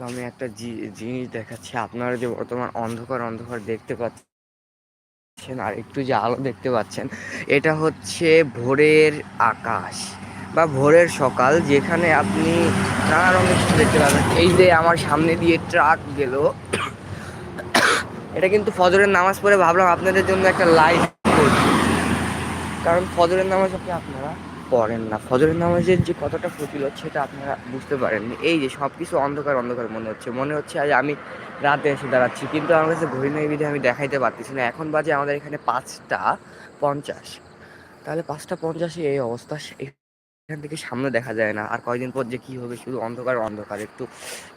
So আমি একটা জিনিস দেখাচ্ছি। আপনারা যে বর্তমান অন্ধকার অন্ধকার দেখতে পাচ্ছেন আর একটু যে আলো দেখতে পাচ্ছেন, এটা হচ্ছে ভোরের আকাশ বা ভোরের সকাল যেখানে আপনি নানা রঙের কিছু দেখতে পাবেন এই যে আমার সামনে দিয়ে ট্রাক গেল, এটা কিন্তু ফজরের নামাজ পড়ে ভাবলাম আপনাদের জন্য একটা লাইভ কারণ ফজরের নামাজ আপনি আপনারা পড়েন না। ফজরের নামাজের যে কতটা ফজিলত সেটা আপনারা বুঝতে পারেননি। এই যে সব কিছু অন্ধকার অন্ধকার মনে হচ্ছে। মনে হচ্ছে আজ আমি রাতে এসে দাঁড়াচ্ছি। কিন্তু আমার কাছে ঘড়ি নেই বিধে আমি দেখাইতে পারতেছি না। এখন বাজে আমাদের এখানে পাঁচটা পঞ্চাশ। তাহলে পাঁচটা পঞ্চাশে এই অবস্থা, এখান থেকে সামনে দেখা যায় না। আর কয়দিন পর যে কী হবে শুধু অন্ধকার অন্ধকার। একটু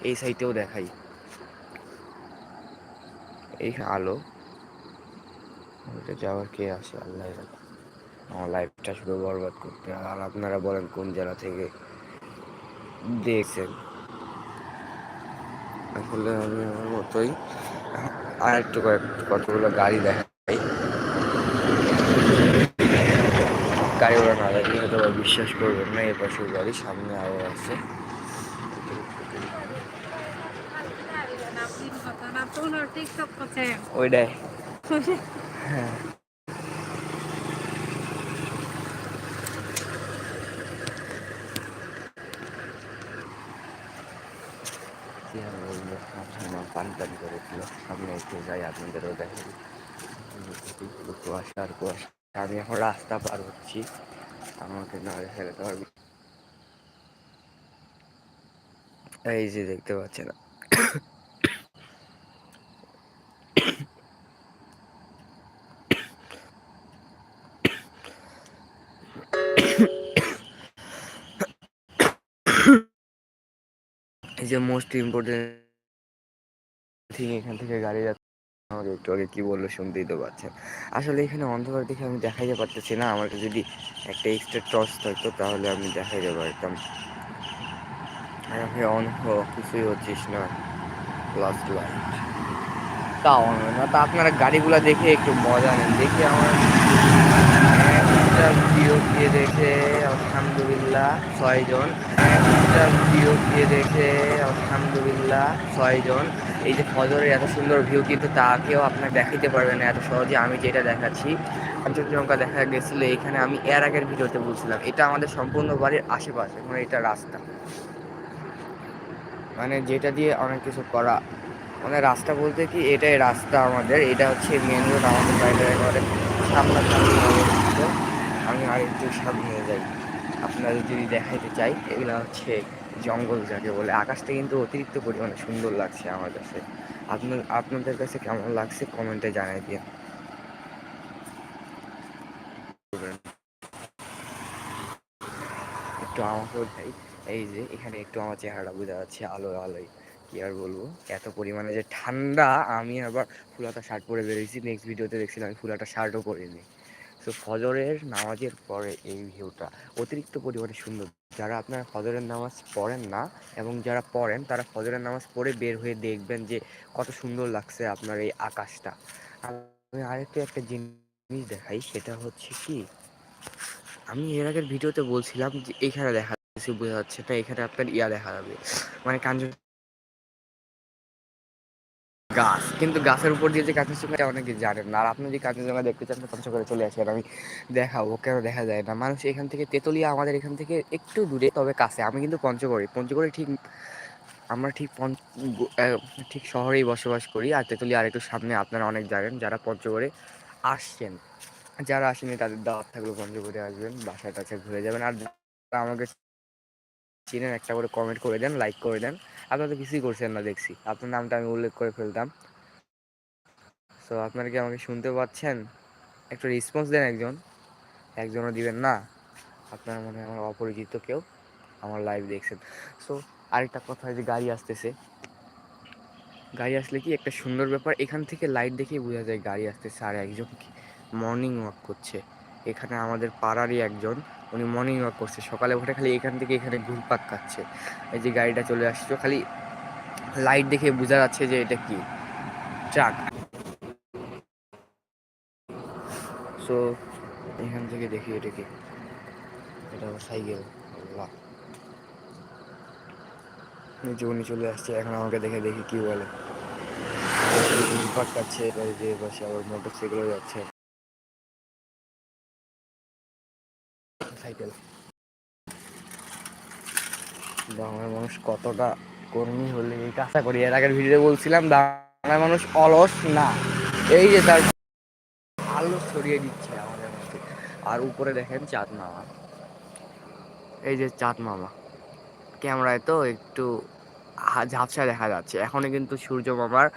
এই সাইডেও দেখাই। এই আলো। যাওয়ার কে আসে আল্লাহ আমার লাইফটা শুধু বরবাদ করতে আর আপনারা বলেন কোন জেলা থেকে দেখছেন আসলে আমি আমার মতোই। আর একটু কতগুলো গাড়ি দেখাই। গাড়ি ওরা না দেখলে হয়তো বিশ্বাস করবেন না এ পাশের গাড়ি সামনে আরও আছে। ওইটাই। হ্যাঁ কি আর বলব আমার পান টান করেছিল। আমি একটু যাই, আপনাদেরও দেখাই। কুয়াশা আর কুয়াশা। আমি এখন রাস্তা পার হচ্ছি। আমাকে না ফেলতে পারবি। এই যে দেখতে পাচ্ছেন। এই যে মোস্ট ইম্পর্টেন্ট থিং এখান থেকে গাড়ি যাচ্ছে। আমাকে একটু আগে কী বলল শুনতেই তো পাচ্ছেন। আসলে এখানে অন্ধকার দেখে আমি দেখাইতে পারতেছি না। আমাকে যদি একটা এক্সট্রা টর্চ থাকতো তাহলে আমি দেখাইতে পারতাম। আমাকে অন কিছুই হচ্ছিস না। লাস্ট লাইট তা অন না। তা আপনারা গাড়িগুলো দেখে একটু মজা নেন। দেখে আমার ভিডিও দিয়ে দেখে, আলহামদুলিল্লাহ, ছয়জন। ভিডিও দিয়ে দেখে, আলহামদুলিল্লাহ, ছয়জন। এই যে ফজরের এত সুন্দর ভিউ কিন্তু তাকেও আপনার দেখাইতে পারবে না, এত সহজে আমি যেটা দেখাচ্ছি। কাঞ্চনজঙ্ঘা দেখা গেছিল, এখানে আমি এর আগের ভিডিওতে বলছিলাম, এটা আমাদের সম্পূর্ণ বাড়ির আশেপাশে মানে এটা রাস্তা। মানে যেটা দিয়ে অনেক কিছু করা মানে রাস্তা বলতে কি এটাই রাস্তা আমাদের, এটা হচ্ছে মেন রোড আমাদের বাড়িটা একেবারে সামনাসামনি আমি আর একটু সামনে যাই, আপনাদের যদি দেখাইতে চাই, এগুলো হচ্ছে জঙ্গল যাকে বলে, আকাশটা কিন্তু অতিরিক্ত পরিমাণে সুন্দর লাগছে আমার কাছে। আপনার, আপনাদের কাছে কেমন লাগছে? কমেন্টে জানাই দিন। একটু আমাকে এই যে এখানে একটু আমার চেহারাটা বোঝা যাচ্ছে আলো, আলোয়। কি আর বলব? এত পরিমাণে যে ঠান্ডা, আমি আবার ফুলাটা শার্ট পরে বেরিয়েছি। নেক্সট ভিডিওতে দেখছিলাম আমি ফুলাটা শার্টও পরিনি। সো ফজরের নামাজের পরে এই ভিউটা অতিরিক্ত পরিমাণে সুন্দর যারা আপনার ফজরের নামাজ পড়েন না এবং যারা পড়েন, তারা ফজরের নামাজ পড়ে বের হয়ে দেখবেন যে কত সুন্দর লাগছে আপনার এই আকাশটা। আমি আরেকটা একটা জিনিস দেখাই, সেটা হচ্ছে কি, আমি এর আগের ভিডিওতে বলছিলাম যে এখানে দেখা যাচ্ছে, বোঝা যাচ্ছে না, এখানে আপনার ইয়া দেখা যাবে। মানে কাঞ্চন গাছ। কিন্তু গাছের উপর দিয়ে যে কাঞ্চনজঙ্ঘা অনেকে জানেন না। আর আপনি যদি কাঞ্চনজঙ্ঘা দেখতে চান পঞ্চগড়ে চলে আসেন। আমি দেখাবো, কেন দেখা যায় না? মানুষ এখান থেকে, তেতুলিয়া আমাদের এখান থেকে একটু দূরে, তবে কাছে। আমি কিন্তু পঞ্চগড়ে। পঞ্চগড়ে ঠিক, আমরা ঠিক পঞ্চ ঠিক শহরেই বসবাস করি। আর তেতুলিয়া আর একটু সামনে, আপনারা অনেক জানেন। যারা পঞ্চগড়ে আসছেন, যারা আসেনি তাদের দাওয়াত থাকলে পঞ্চগড়ে আসবেন, বাসায় টাছে ঘুরে যাবেন। আর আমাকে চিনেন, একটা করে কমেন্ট করে দেন লাইক করে দেন। আপনারা তো কিছুই করছেন না, দেখছি। আপনার নামটা আমি উল্লেখ করে ফেলতাম। সো আপনারা কি আমাকে শুনতে পাচ্ছেন? একটু রেসপন্স দেন একজন। একজনও দিবেন না। আপনার মনে হয় আমার অপরিচিত কেউ আমার লাইভ দেখছেন। সো আরেকটা কথা যে গাড়ি আসতেছে। গাড়ি আসলে কি একটা সুন্দর ব্যাপার। এখান থেকে লাইট দেখেই বোঝা যায় গাড়ি আসতেছে আর একজন মর্নিং ওয়াক করছে। এখানে আমাদের পাড়ারই একজন, উনি মর্নিং ওয়াক করছে। সকালে উঠে খালি এখান থেকে এখানে ঘুরপাক খাচ্ছে। এই যে গাড়িটা চলে আসছে, খালি লাইট দেখে বোঝা যাচ্ছে যে এটা কি? ট্রাক। সো এখান থেকে দেখি এটা কি? এটা সাইকেল। নিচে উনি চলে আসছে, এখন আমাকে দেখে দেখি কি বলে। পাকাচ্ছে যে পাশে আবার মোটর সাইকেলও যাচ্ছে। সাইকেল। বাংলার মানুষ কতটা কর্মী হলে এই কাজটা করি? এর আগের ভিডিওতে বলছিলাম, বাংলার মানুষ অলস না। এই যে তার আলো ছড়িয়ে দিচ্ছে আমাদের মধ্যে। আর উপরে দেখেন চাঁদ মামা। এই যে চাঁদ মামা। ক্যামেরায় তো একটু ঝাপসা দেখা যাচ্ছে। এখনও কিন্তু সূর্য মামার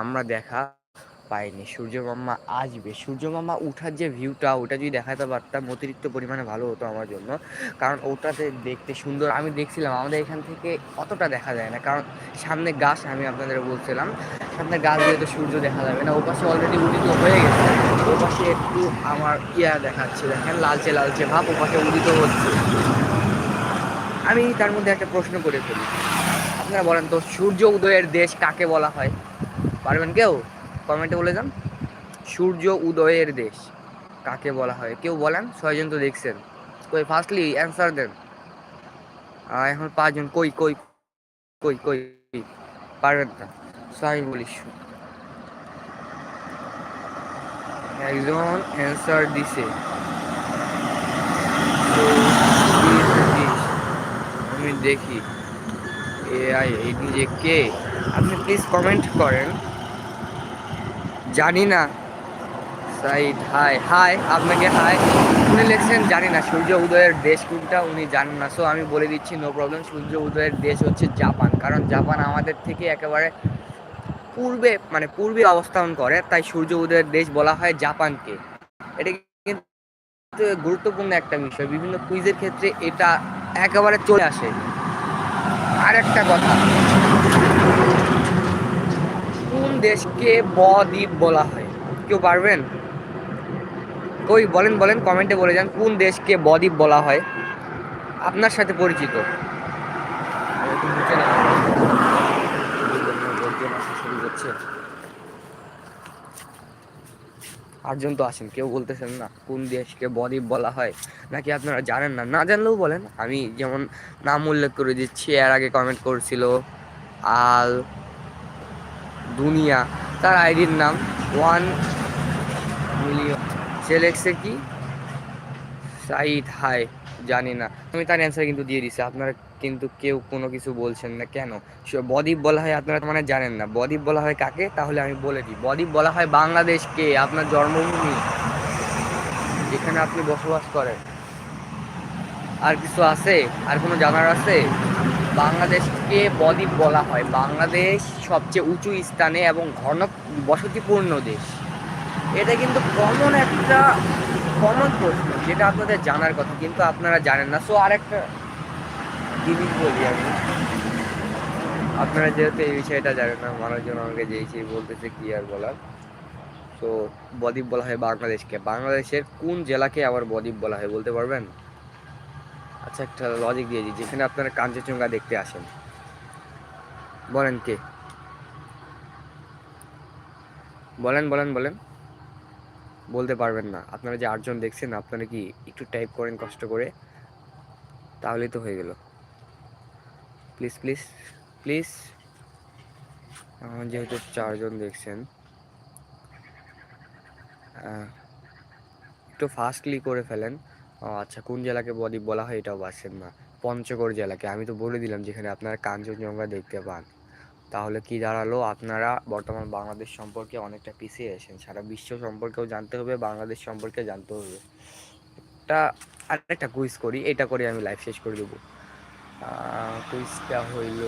আমরা দেখা পাইনি। সূর্য মামা আসবে। সূর্য মামা উঠার যে ভিউটা ওটা যদি দেখাতে পারতাম, অতিরিক্ত পরিমাণে ভালো হতো আমার জন্য। কারণ ওটাতে দেখতে সুন্দর। আমি দেখছিলাম, আমাদের এখান থেকে অতটা দেখা যায় না। কারণ সামনে গাছ, আমি আপনাদের বলছিলাম, সামনে গাছ দিয়ে তো সূর্য দেখা যাবে না। ওপাশে অলরেডি উদিত হয়ে গেছে। ওপাশে একটু আমার ইয়া দেখাচ্ছে, দেখেন, লালচে লালচে ভাব। ওপাশে উদিত হচ্ছে। আমি তার মধ্যে একটা প্রশ্ন করে ফেলি। আপনারা বলেন তো, সূর্য উদয়ের দেশ কাকে বলা হয়? পারবেন কেউ? কমেন্টে বলে যান, সূর্য উদয়ের দেশ, কাকে বলা হয়? কেউ বলেন, ছয়জন তো দেখছেন। কই ফার্স্টলি অ্যান্সার দেন। এখন পাঁচজন, কই কই কই কই পারবেন না। So আমি বলি শু- একজন অ্যান্সার দিছে? আমি দেখি এআই এই নিজে কে? আপনি প্লিজ কমেন্ট করেন। জানি না। সাইড হাই হাই আপনাকে হাই উনি লিখছেন, জানি না। সূর্য উদয়ের দেশ কোনটা উনি জানেন না। সো আমি বলে দিচ্ছি নো প্রবলেম সূর্য উদয়ের দেশ হচ্ছে জাপান। কারণ জাপান আমাদের থেকে একেবারে পূর্বে মানে পূর্বে অবস্থান করে, তাই সূর্য উদয়ের দেশ বলা হয় জাপানকে। এটা কিন্তু গুরুত্বপূর্ণ একটা বিষয়। বিভিন্ন কুইজের ক্ষেত্রে এটা একেবারে চলে আসে। আর একটা কথা কোন ব বদ্বীপ বলা হয়। কেউ পারবেন? কই, বলেন বলেন কমেন্টে বলে যান, কোন দেশকে বদ্বীপ বলা হয়? আপনার সাথে পরিচিত। আটজন তো আসেন কেউ বলতেছেন না কোন দেশকে বদ্বীপ বলা হয়, নাকি আপনারা জানেন না? না জানলেও বলেন, আমি যেমন নাম উল্লেখ করে দিচ্ছি, এর আগে কমেন্ট করছিল আল দুনিয়া। তার আইডির নাম ওয়ান মিলিয়ন। সে লেখছে কি? সাইড হাই জানি না। আমি তার অ্যান্সার কিন্তু দিয়ে দিছি। আপনারা কিন্তু কেউ কোনো কিছু বলছেন না। কেন? বদ্বীপ বলা হয় আপনারা মানে জানেন না। বদ্বীপ বলা হয় কাকে? তাহলে আমি বলে দিই। বদ্বীপ বলা হয় বাংলাদেশকে আপনার জন্মভূমি? যেখানে আপনি বসবাস করেন। আর কিছু আছে? আর কোনো জানার আছে? বাংলাদেশকে বদ্বীপ বলা হয়। বাংলাদেশ সবচেয়ে উঁচু স্থানে এবং ঘন বসতিপূর্ণ দেশ। এটা কিন্তু কমন একটা কমন প্রশ্ন, যেটা আপনাদের জানার কথা, কিন্তু আপনারা জানেন না। সো আরেকটা জিনিস বলি আমি। আপনারা যেহেতু এই বিষয়টা জানেন না, মানুষজন আমাকে যেই বলতেছে কি আর বলার। তো বদ্বীপ বলা হয় বাংলাদেশকে। বাংলাদেশের কোন জেলাকে আবার বদ্বীপ বলা হয় বলতে পারবেন? আচ্ছা একটা লজিক দিয়ে দিই। যেখানে আপনারা কাঞ্চনজঙ্ঘা দেখতে আসেন। বলেন কে? বলেন বলেন বলেন। বলতে পারবেন না। আপনারা যে আটজন দেখছেন, আপনারা কি একটু টাইপ করেন কষ্ট করে? তাহলেই তো হয়ে গেল। প্লিজ প্লিজ প্লিজ যেহেতু চারজন দেখছেন একটু ফাস্টলি করে ফেলেন। ও আচ্ছা কোন জেলাকে বদ্বীপ বলা হয় এটাও পাচ্ছেন না। পঞ্চগড় জেলাকে। আমি তো বলে দিলাম যেখানে আপনারা কাঞ্চনজঙ্ঘা দেখতে পান। তাহলে কি দাঁড়াল? আপনারা বর্তমান বাংলাদেশ সম্পর্কে অনেকটা পিছিয়ে এসেছেন সারা বিশ্ব সম্পর্কেও জানতে হবে, বাংলাদেশ সম্পর্কে জানতে হবে। একটা আরেকটা কুইজ করি, এটা করে আমি লাইভ শেষ করে দেবো। কুইজটা হইল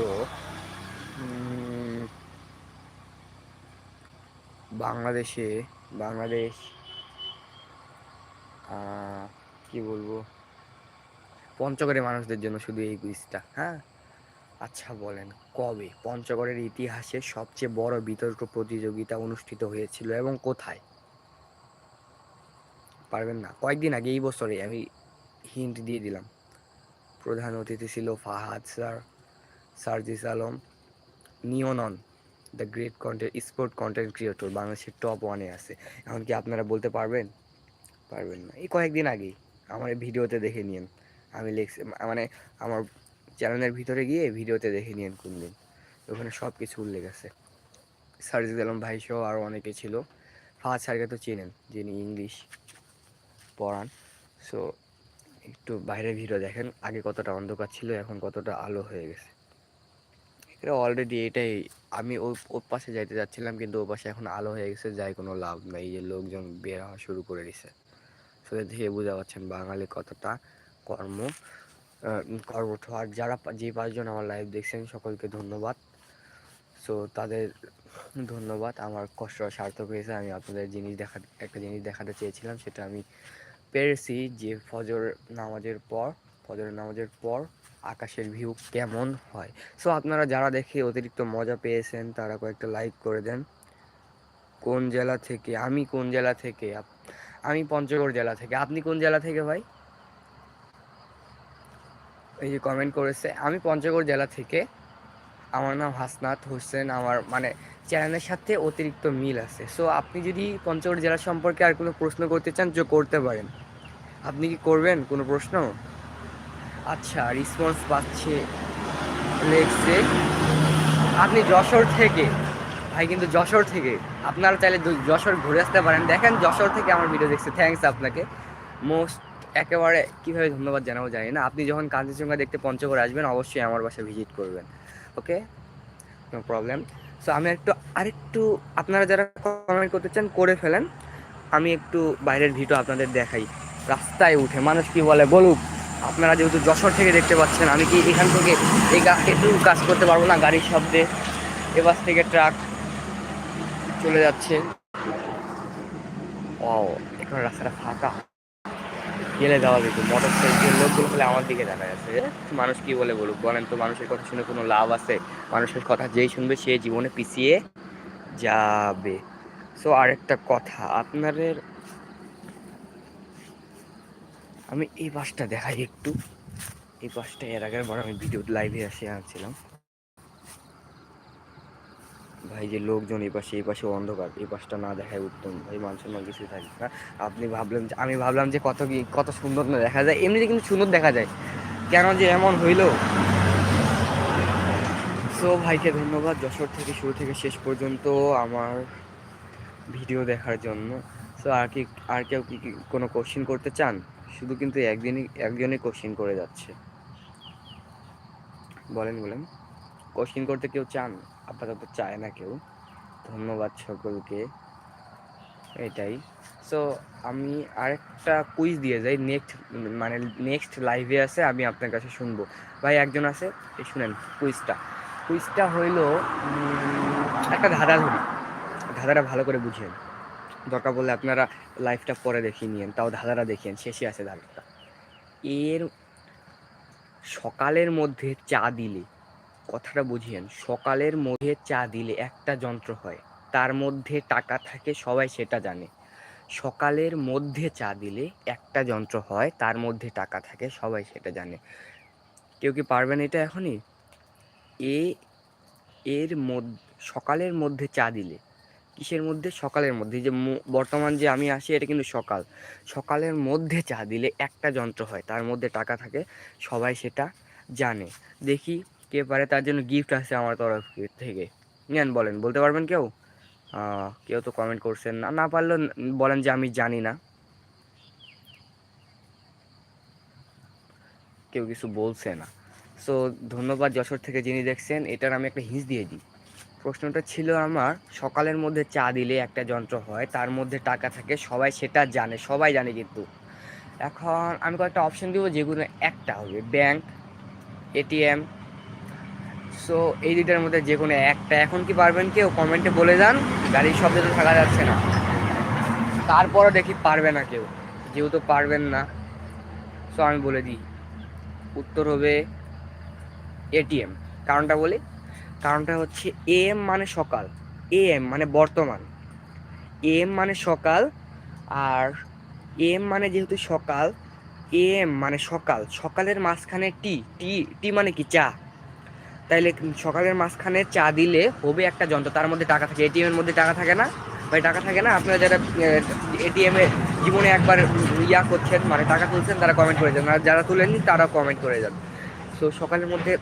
বাংলাদেশে, বাংলাদেশ কি বলব? পঞ্চগড়ের মানুষদের জন্য শুধু এই কুইজটা হ্যাঁ? আচ্ছা বলেন, কবে? পঞ্চগড়ের ইতিহাসে সবচেয়ে বড় বিতর্ক প্রতিযোগিতা অনুষ্ঠিত হয়েছিল এবং কোথায়? পারবেন না? কয়েকদিন আগে, এই বছরে আমি হিন্ট দিয়ে দিলাম। প্রধান অতিথি ছিল Fahad sir, Sarjis Alam, নিওনন, the great content, sport content creator, বাংলাদেশের টপ ওয়ানে আছে। এখন কি আপনারা বলতে পারবেন? পারবেন না। এই কয়েকদিন আগেই। আমার ভিডিওতে দেখে নিন আমি লিখছি মানে আমার চ্যানেলের ভিতরে গিয়ে ভিডিওতে দেখে নিন কোন দিন। ওখানে সব কিছু উল্লেখ আছে। সার্জিদ আলম ভাই সহ আরও অনেকে ছিল। ফাহাদ স্যারকে তো চেনেন, যিনি ইংলিশ পড়ান। সো একটু বাইরের ভিডিও দেখেন, আগে কতটা অন্ধকার ছিল, এখন কতটা আলো হয়ে গেছে। এটা অলরেডি এটাই, আমি ওর পাশে যাইতে যাচ্ছিলাম, কিন্তু ওর পাশে এখন আলো হয়ে গেছে, যাই কোনো লাভ নাই যে লোকজন বের হওয়া শুরু করে দিছে। এর থেকে বোঝা পাচ্ছেন বাঙালি কতটা কর্ম কর্মঠ আর যারা যে পাঁচজন আমার লাইভ দেখছেন, সকলকে ধন্যবাদ। সো তাদের ধন্যবাদ। আমার কষ্ট সার্থক হয়েছে। আমি আপনাদের জিনিস দেখা, একটা জিনিস দেখাতে চেয়েছিলাম, সেটা আমি পেরেছি যে ফজর নামাজের পর ফজরের নামাজের পর আকাশের ভিউ কেমন হয়। সো আপনারা যারা দেখে অতিরিক্ত মজা পেয়েছেন, তারা কয়েকটা লাইক করে দেন। কোন জেলা থেকে, আমি কোন জেলা থেকে আমি পঞ্চগড় জেলা থেকে। আপনি কোন জেলা থেকে ভাই? এই যে কমেন্ট করেছে, আমি পঞ্চগড় জেলা থেকে। আমার নাম হাসনাত হোসেন, আমার মানে চ্যানেলের সাথে অতিরিক্ত মিল আছে। সো আপনি যদি পঞ্চগড় জেলা সম্পর্কে আর কোনো প্রশ্ন করতে চান যে করতে পারেন। আপনি কি করবেন কোনো প্রশ্ন? আচ্ছা রেসপন্স পাচ্ছে, লেখছে, আপনি যশোর থেকে। ভাই, কিন্তু যশোর থেকে আপনারা চাইলে যশোর ঘুরে আসতে পারেন। দেখেন যশোর থেকে আমার ভিডিও দেখছে। থ্যাঙ্কস আপনাকে। মোস্ট একেবারে কীভাবে ধন্যবাদ জানাব জানি না। আপনি যখন কাঞ্চনজঙ্ঘা দেখতে পঞ্চগড় আসবেন, অবশ্যই আমার বাসায় ভিজিট করবেন। ওকে নো প্রবলেম সো আমি একটু, আরেকটু আপনারা যারা কমেন্ট করতে চান, করে ফেলেন। আমি একটু বাইরের ভিডিও আপনাদের দেখাই। রাস্তায় উঠে, মানুষ কি বলে? বলুক। আপনারা যেহেতু যশোর থেকে দেখতে পাচ্ছেন, আমি কি এখান থেকে এই গা একটু কাজ করতে পারব না? গাড়ির শব্দে এবার থেকে ট্রাক চলে যাচ্ছে। ও এখন রাস্তাটা ফাঁকা। গেলে যাওয়া যেত। মোটর সাইকেল লোকগুলো হলে আমার দিকে দেখা যাচ্ছে মানুষ কি বলে বলুক? বলেন তো মানুষের কথা শুনে কোনো লাভ আছে? মানুষের কথা যেই শুনবে সে জীবনে পিছিয়ে যাবে। সো আরেকটা কথা, আপনাদের আমি এই বাসটা দেখাই একটু। এই বাসটা এর আগের বার আমি ভিডিও লাইভে আসে আনছিলাম। ভাই, যে লোকজন এই পাশে এই পাশে অন্ধকার, এই পাশটা না দেখায় উত্তম। ভাই মান সম্মান কিছু থাকে না। আপনি ভাবলেন যে, আমি ভাবলাম যে কত কি, কত সুন্দর না দেখা যায়, এমনিতে কিন্তু সুন্দর দেখা যায়। কেন যে এমন হইল? সো ভাইকে ধন্যবাদ। যশোর থেকে শুরু থেকে শেষ পর্যন্ত আমার ভিডিও দেখার জন্য। সো আর কি, আর কেউ কি কি কোনো কোশ্চিন করতে চান? শুধু কিন্তু একদিনই একজনই কোশ্চিন করে যাচ্ছে। বলেন বলেন। কোশ্চিন করতে কেউ চান? আপাতত চায় না কেউ। ধন্যবাদ সকলকে। এটাই। সো আমি আরেকটা কুইজ দিয়ে যাই। নেক্সট মানে নেক্সট লাইভে আছে, আমি আপনার কাছে শুনব। ভাই, একজন আছে? এই শুনেন কুইজটা কুইজটা হইল একটা ধাঁধা ধরি। ধাঁধাটা ভালো করে বুঝেন। দরকার বললে আপনারা লাইভটা পরে দেখিয়ে নিয়েন। তাও ধাঁধাটা দেখিয়েন শেষে আছে ধাঁধাটা। এর সকালের মধ্যে চা দিলে কথাটা বুঝিয়েন। সকালের মধ্যে চা দিলে একটা যন্ত্র হয়, তার মধ্যে টাকা থাকে, সবাই সেটা জানে। সকালের মধ্যে চা দিলে একটা যন্ত্র হয়, তার মধ্যে টাকা থাকে, সবাই সেটা জানে। কেউ কি পারবেন এটা এখনই? এ, এর মধ্যে সকালের মধ্যে চা দিলে, কিসের মধ্যে? সকালের মধ্যে। যে বর্তমান যে আমি আসি, এটা কিন্তু সকাল। সকালের মধ্যে চা দিলে একটা যন্ত্র হয়, তার মধ্যে টাকা থাকে, সবাই সেটা জানে। দেখি কে পারে তার জন্য গিফট আছে আমার তরফ থেকে। নেন বলেন, বলতে পারবেন কেউ? কেউ তো কমেন্ট করছেন না না পারলেও বলেন যে আমি জানি না। কেউ কিছু বলছে না। সো ধন্যবাদ যশোর থেকে যিনি দেখছেন, এটার আমি একটা হিন্স দিয়ে দিই। প্রশ্নটা ছিল আমার, সকালের মধ্যে চা দিলে একটা যন্ত্র হয়, তার মধ্যে টাকা থাকে, সবাই সেটা জানে, সবাই জানে কিন্তু। এখন আমি কয়েকটা অপশন দিব, যেগুলো একটা হবে। ব্যাংক এটিএম সো এই দুইটার মধ্যে যে কোনো একটা। এখন কি পারবেন কেউ? কমেন্টে বলে যান। গাড়ির শব্দ তো থাকা যাচ্ছে না। তারপরও দেখি পারবে না কেউ। যেহেতু পারবেন না, সো আমি বলে দিই। উত্তর হবে এটিএম কারণটা বলি? কারণটা হচ্ছে এম মানে সকাল। এ এম মানে বর্তমান। এ এম মানে সকাল আর এম মানে যেহেতু সকাল, এ এম মানে সকাল। সকালের মাঝখানে টি। টি টি মানে কি? চা। তাইলে সকালের মাঝখানে চা দিলে হবে একটা যন্ত্র, তার মধ্যে টাকা থাকে এটিএম এর মধ্যে টাকা থাকে না? ভাই টাকা থাকে না? আপনারা যারা এটিএম জীবনে একবার ইয়া করছেন মানে টাকা তুলছেন, তারা কমেন্ট করে যান। আর যারা তুলেননি তারা কমেন্ট করে যান। সো সকালের মধ্যে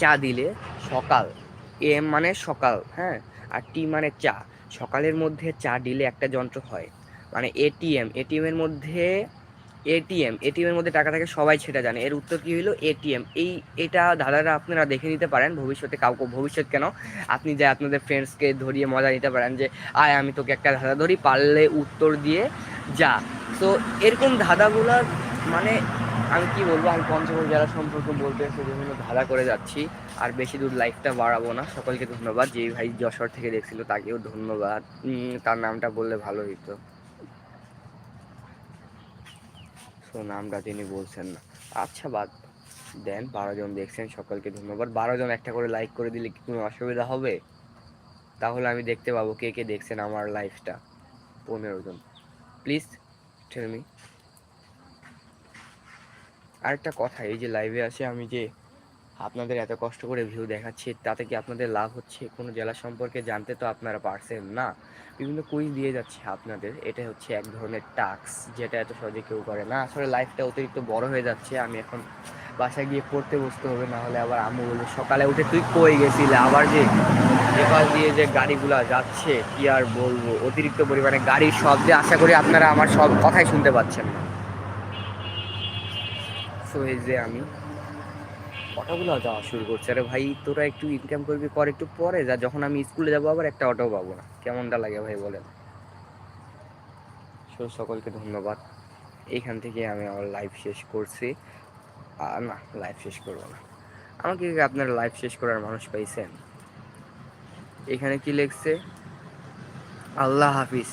চা দিলে সকাল এম মানে সকাল হ্যাঁ? আর টি মানে চা। সকালের মধ্যে চা দিলে একটা যন্ত্র হয় মানে এটিএম এটিএম এর মধ্যে এটিএম এটিএম এর মধ্যে টাকা থাকে, সবাই সেটা জানে। এর উত্তর কি হলো এটিএম এই, এটা দাদারা আপনারা দেখে নিতে পারেন, ভবিষ্যতে কাউকে, ভবিষ্যৎ কেন? আপনি যে আপনাদের ফ্রেন্ডসকে ধরিয়ে মজা নিতে পারেন যে, আয়, আমি তোকে একটা ধাঁধা ধরি, পারলে উত্তর দিয়ে যা। তো এরকম ধাঁধাগুলোর মানে আমি কি বলব, আমি পঞ্চগড় জেলা সম্পর্কে বলতে বিভিন্ন ধাঁধা করে যাচ্ছি, আর বেশি দূর লাইফটা বাড়াবো না। সকলকে ধন্যবাদ। যেই ভাই যশোর থেকে দেখছিল, তাকেও ধন্যবাদ। তার নামটা বললে ভালো হইতো। তো নামটা তিনি বলছেন না। আচ্ছা বাদ দেন বারোজন দেখছেন, সকলকে ধন্যবাদ। বারোজন একটা করে লাইক করে দিলে কি কোনো অসুবিধা হবে? তাহলে আমি দেখতে পাবো কে কে দেখছেন আমার লাইফটা পনেরো জন। প্লিজ টেল মি আরেকটা কথা, এই যে লাইভে আসে, আমি যে আপনাদের এত কষ্ট করে ভিউ দেখাচ্ছি, তাতে কি আপনাদের লাভ হচ্ছে? কোনো জেলা সম্পর্কে জানতে তো আপনারা পারছেন না। বিভিন্ন কুইজ দিয়ে যাচ্ছে আপনাদের এটা হচ্ছে এক ধরনের টাস্ক যেটা এত সহজে কেউ করে না। আসলে লাইফটা অতিরিক্ত বড় হয়ে যাচ্ছে, আমি এখন বাসায় গিয়ে পড়তে বসতে হবে না হলে আবার আম্মু বলবে, সকালে উঠে তুই কই গেছিলে? আবার যে এপাশ দিয়ে যে গাড়িগুলো যাচ্ছে, কি আর বলব? অতিরিক্ত পরিমাণে গাড়ির শব্দে আশা করি আপনারা আমার সব কথাই শুনতে পাচ্ছেন। সো এই যে আমি অটোগুলো যাওয়া শুরু করছে। আরে ভাই, তোরা একটু ইনকাম করবি, কর একটু পরে, যা, যখন আমি স্কুলে যাব আবার একটা অটো পাবো না। কেমনটা লাগে ভাই বলেন? সো সকলকে ধন্যবাদ। এইখান থেকে আমি আমার লাইভ শেষ করছি। আর না লাইভ শেষ করব না। আমাকে আপনার লাইভ শেষ করার মানুষ পাইছেন? এখানে কি লিখছে? আল্লাহ হাফিজ।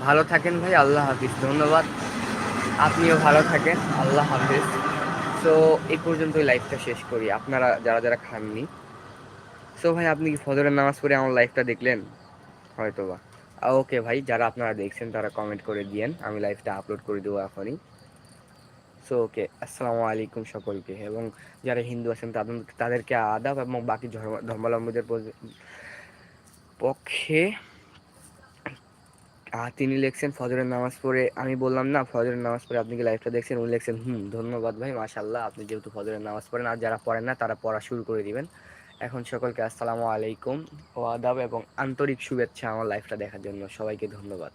ভালো থাকেন ভাই, আল্লাহ হাফিজ। ধন্যবাদ। আপনিও ভালো থাকেন, আল্লাহ হাফিজ। সো এই পর্যন্তই লাইফটা শেষ করি। আপনারা যারা যারা খাননি। সো ভাই, আপনি কি ফজরের নামাজ পড়ে আমার লাইফটা দেখলেন? হয়তো বা ওকে ভাই, যারা আপনারা দেখছেন, তারা কমেন্ট করে দিয়েন। আমি লাইভটা আপলোড করে দেবো এখনই। সো ওকে আসসালামু আলাইকুম সকলকে। এবং যারা হিন্দু আছেন, তাদের, তাদেরকে আদাব এবং বাকি ধর্ম- ধর্মাবলম্বীদের পক্ষে তিনি লিখছেন ফজরের নামাজ পড়ে, আমি বললাম, না, ফজরের নামাজ পড়ে আপনি কি লাইফটা দেখছেন? উনি লেখছেন, হুম, ধন্যবাদ ভাই মাশাল্লাহ আপনি যেহেতু ফজরের নামাজ পড়েন, আর যারা পড়েন না, তারা পড়া শুরু করে দিবেন। এখন সকলকে আসসালামু আলাইকুম ও আদাব এবং আন্তরিক শুভেচ্ছা আমার লাইফটা দেখার জন্য। সবাইকে ধন্যবাদ।